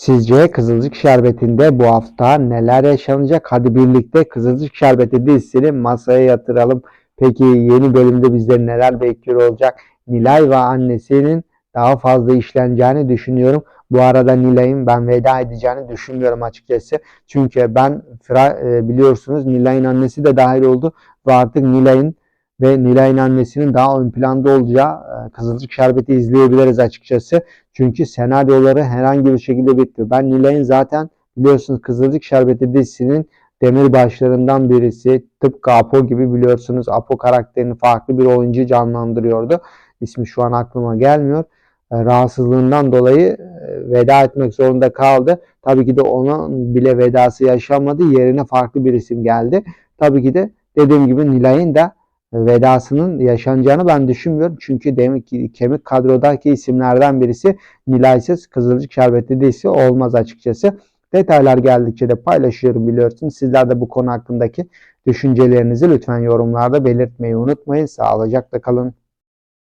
Sizce Kızılcık Şerbeti'nde bu hafta neler yaşanacak? Hadi birlikte Kızılcık Şerbeti dizisini masaya yatıralım. Peki yeni bölümde bizleri neler bekliyor olacak? Nilay ve annesinin daha fazla işleneceğini düşünüyorum. Bu arada Nilay'ın ben veda edeceğini düşünmüyorum açıkçası. Çünkü ben e, biliyorsunuz Nilay'ın annesi de dahil oldu ve artık Nilay'ın ve Nilay'ın annesinin daha ön planda olacağı e, Kızılcık Şerbeti izleyebiliriz açıkçası. Çünkü senaryoları herhangi bir şekilde bitti. Ben Nilay'ın zaten biliyorsunuz Kızılcık Şerbeti dizisinin demirbaşlarından birisi. Tıpkı Apo gibi biliyorsunuz Apo karakterini farklı bir oyuncu canlandırıyordu. İsmi şu an aklıma gelmiyor. E, Rahatsızlığından dolayı e, veda etmek zorunda kaldı. Tabii ki de onun bile vedası yaşanmadı. Yerine farklı bir isim geldi. Tabii ki de dediğim gibi Nilay'ın da vedasının yaşanacağını ben düşünmüyorum. Çünkü demek ki kemik kadrodaki isimlerden birisi Nilay'sız Kızılcık Şerbeti dizisi olmaz açıkçası. Detaylar geldikçe de paylaşıyorum biliyorsunuz. Sizler de bu konu hakkındaki düşüncelerinizi lütfen yorumlarda belirtmeyi unutmayın. Sağlıcakla kalın.